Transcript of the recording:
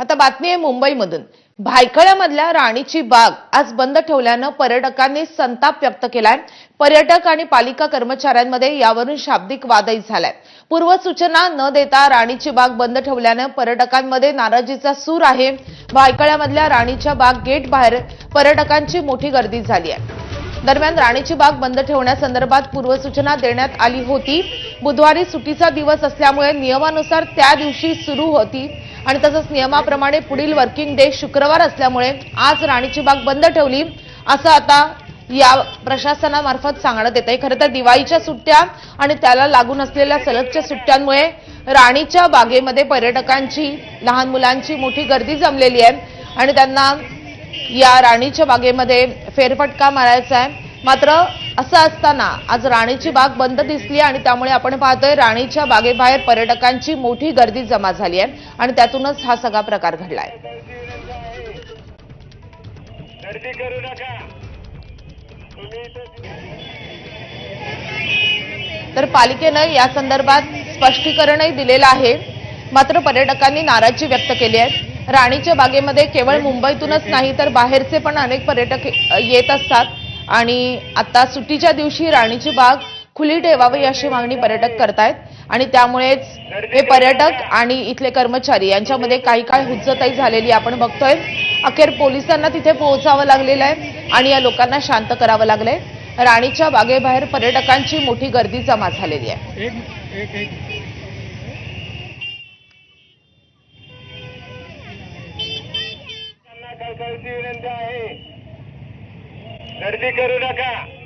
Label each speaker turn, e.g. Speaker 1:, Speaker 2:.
Speaker 1: आता बातमी आहे मुंबईमधून. भायखळ्यामधल्या राणीची बाग आज बंद ठेवल्यानं पर्यटकांनी संताप व्यक्त केलाय. पर्यटक आणि पालिका कर्मचाऱ्यांमध्ये यावरून शाब्दिक वादही झालाय. पूर्वसूचना न देता राणीची बाग बंद ठेवल्यानं पर्यटकांमध्ये नाराजीचा सूर आहे. भायखळ्यामधल्या राणीच्या बाग गेट बाहेर पर्यटकांची मोठी गर्दी झाली आहे. दरम्यान राणीची बाग बंद ठेवण्यासंदर्भात पूर्वसूचना देण्यात आली होती. बुधवारी सुटीचा दिवस असल्यामुळे नियमानुसार त्या दिवशी सुरू होती. आणि तसंच नियमाप्रमाणे पुढील वर्किंग डे शुक्रवार असल्यामुळे आज राणीची बाग बंद ठेवली. असं आता या प्रशासनामार्फत सांगण्यात येत आहे खरं तर दिवाळीच्या सुट्ट्या आणि त्याला लागून असलेल्या सलगच्या सुट्ट्यांमुळे राणीच्या बागेमध्ये पर्यटकांची लहान मुलांची मोठी गर्दी जमलेली आहे. आणि त्यांना या राणीच्या बागेमध्ये फेरफटका मारायचा आहे. मात्र असं असताना आज राणीची बाग बंद दिसली आणि त्यामुळे आपण पाहतोय राणीच्या बागेबाहेर पर्यटकांची मोठी गर्दी जमा झाली आहे आणि त्यातूनच हा सगळा प्रकार घडलाय. तर पालिकेनं या संदर्भात स्पष्टीकरणही दिलेलं आहे. मात्र पर्यटकांनी नाराजी व्यक्त केली आहे. राणीच्या बागेमध्ये केवळ मुंबईतूनच नाही तर बाहेरचे पण अनेक पर्यटक येत असतात. आणि आता सुट्टीच्या दिवशी राणीची बाग खुली ठेवावी अशी मागणी पर्यटक करतायत. आणि त्यामुळेच हे पर्यटक आणि इथले कर्मचारी यांच्यामध्ये काही काय हुज्जतही झालेली आपण बघतोय. अखेर पोलिसांना तिथे पोहोचावं लागलेलं आहे आणि या लोकांना शांत करावं लागलंय. राणीच्या बागेबाहेर पर्यटकांची मोठी गर्दी जमा झालेली आहे.
Speaker 2: विनंती आहे? गर्दी करू नका.